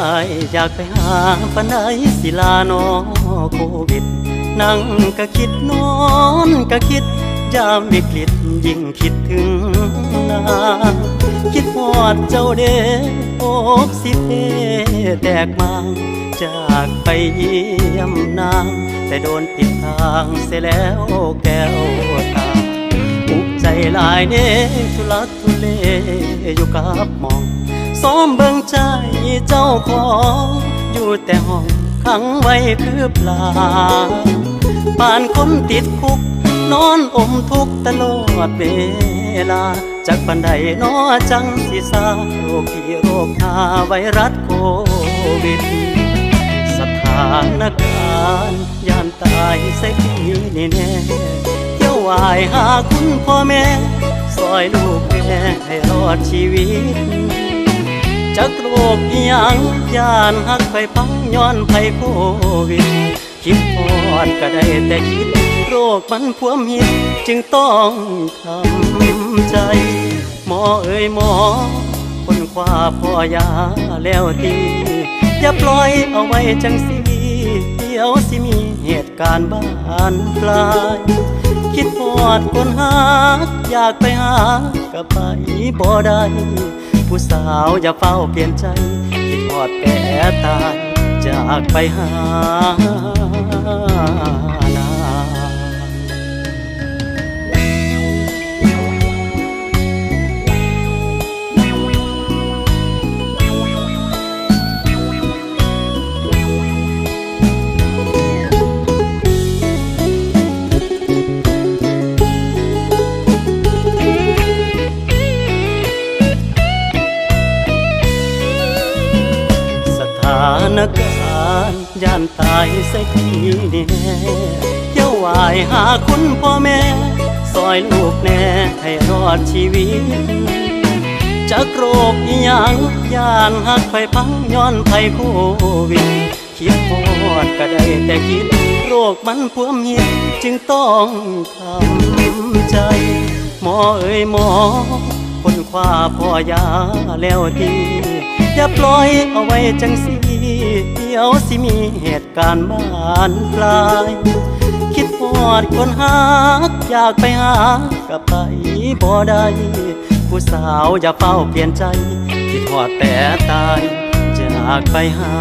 ายอยากไปหาปันไดศิลาโนอโควิด นั่งก็คิดนอนก็คิดยามวิกฤตยิ่งคิดถึงนางคิดฮอดเจ้าเด้อกสิเพแตกมางจากไปเยี่ยมนาง แต่โดนปิดทางเสียแล้วแก้วตาอุกใจลายเด้ทุลักทุเลอยู่กับมอง ซ้อมเบิ่งใจเจ้าของ อยู่แต่ห้องขังไว้คือปลาป่านคนติดคุก นอนอมทุกข์ตลอดเวลา จากปันใดนอจังสิซาโรคที่โรคหาไวรัสโควิด สถานการณ์ยานตายใส่พี่นี่แน่เที่ยววายหาคุณพ่อแม่ซอยลูกแม่ให้รอดชีวิต จักโรคยังยานหักไปพังย้อนภัยโควิด คิดพอดก็ได้แต่คิด โรคมันพวมหิดจึงต้องทำใจ หมอเอ่ยหมอ คนคว้าพ่อยาแล้วตีอย่าปล่อยเอาไว้จังสีเดี๋ยวสิมีเหตุการณ์บ้านปลายคิดพอดคนหักอยากไปหาก็ไปบ่ได้ ผู้สาวอย่าเฝ้าเปลี่ยนใจคิดทอดแก่ตายจากไปหาานการย่านตายใส่ที่นี่แน่เที่ยวายหาคุณพ่อแม่ ซอยลูกแน่ให้รอดชีวิตจากรคอิหยังย่านหักไปพังย้อนภัยโควิดคิดพอดก็ได้แต่คิด โรคมันพวมหิดจึงต้องทำใจ หมอเอ่ยหมอ คนคว้าพ่อยาแล้วดี อย่าปล่อยเอาไว้จังสีเดี๋ยวสิมีเหตุการณ์บานปลาย คิดพอดคนหักอยากไปหาก็ไปบ่ได้ผู้สาวอย่าเฝ้าเปลี่ยนใจ คิดหอดแต่ตายจากไปหา